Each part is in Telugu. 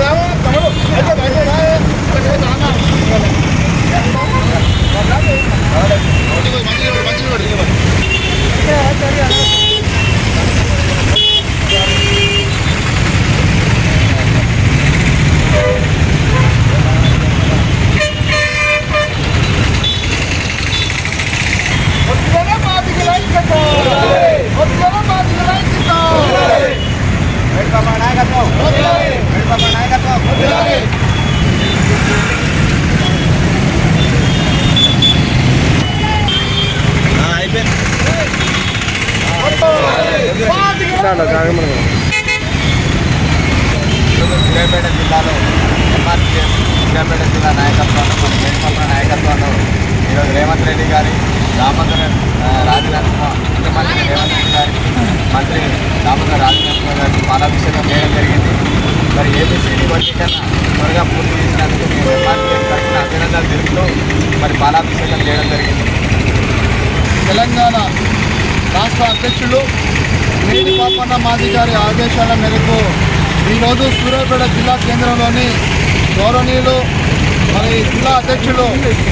that one? సూర్యాపేట జిల్లాలో ఎంఆర్పీఎస్ సూర్యాపేట జిల్లా నాయకత్వంలో మన జయపల్ల నాయకత్వంలో ఈరోజు రేవంత్ రెడ్డి గారి దామోదర రాజనాథ్ రాజనరసింహ ముఖ్యమంత్రి రేవంత్ రెడ్డి గారి మంత్రి దామోదర రాజనరసింహ గారికి పాలాభిషేకం చేయడం జరిగింది మరి ఏబిసిడి వర్గీకరణ త్వరగా పూర్తి చేసినందుకు మేము ఎంఆర్పీఎస్ తరఫున అభినందనలు తెలుపుతూ మరి పాలాభిషేకం చేయడం జరిగింది తెలంగాణ రాష్ట్ర అధ్యక్షులు మేడి పాపన్న మాది గారి ఆదేశాల మేరకు ఈరోజు సూర్యాపేట జిల్లా కేంద్రంలోని గౌరవనీయులు మరి జిల్లా అధ్యక్షులు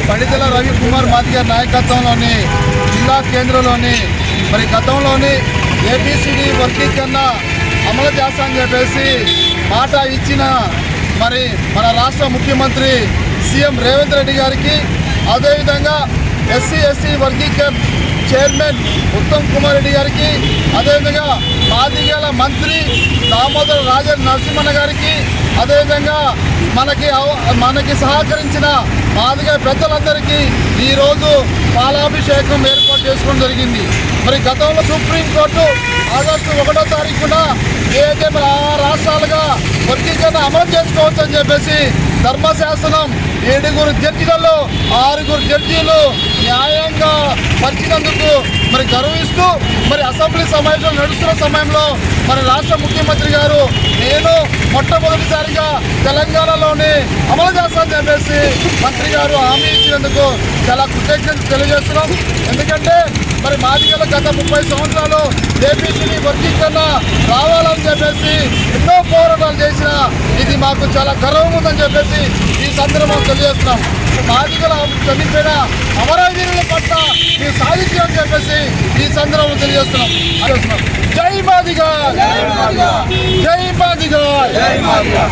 పండితుల రవికుమార్ మాది గారి నాయకత్వంలోని జిల్లా కేంద్రంలోని మరి గతంలోని ఏపీసీడీ వర్గీకరణ అమలు చేస్తామని చెప్పేసి మాట ఇచ్చిన మరి మన రాష్ట్ర ముఖ్యమంత్రి సీఎం రేవంత్ రెడ్డి గారికి అదేవిధంగా ఎస్సీ ఎస్టీ వర్గీకరణ చైర్మన్ ఉత్తమ్ కుమార్ రెడ్డి గారికి అదేవిధంగా ఆదిగాల మంత్రి దామోదర రాజ నరసింహన్న గారికి అదేవిధంగా మనకి అవ- మనకి సహకరించిన మాదిగా పెద్దలందరికీ ఈరోజు పాలాభిషేకం ఏర్పాటు చేసుకోవడం జరిగింది. మరి గతంలో సుప్రీంకోర్టు ఆగస్టు ఒకటో తారీఖున ఏదైతే మరి ఆ రాష్ట్రాలుగా వర్గీకరణ అమలు చేసుకోవచ్చు అని చెప్పేసి ధర్మశాసనం ఏడుగురు జడ్జిలలో ఆరుగురు జడ్జీలు న్యాయంగా పరిచినందుకు మరి గర్విస్తూ మరి అసెంబ్లీ సమావేశం నడుస్తున్న సమయంలో మరి రాష్ట్ర ముఖ్యమంత్రి గారు నేను మొట్టమొదటిసారిగా తెలంగాణలోనే అమలు చేస్తామని చెప్పేసి మంత్రి గారు హామీ ఇచ్చినందుకు చాలా కృతజ్ఞత తెలియజేస్తున్నాం. ఎందుకంటే మరి మాదిగల గత ముప్పై సంవత్సరాలు ఏపీసీని వర్గీకరణ రావాలని చెప్పేసి ఎన్నో పోరాటాలు చేసిన ఇది మాకు చాలా గర్వం ఉందని చెప్పేసి ఈ సందర్భం తెలియజేస్తున్నాం. మాదిగల చనిపోయిన అమరవీరుల పట్ల మీరు సాధించామని చెప్పేసి ఈ సందర్భం తెలియజేస్తున్నాం. తెలియజేస్తున్నాం. జై మాదిగా! జై మాదిగా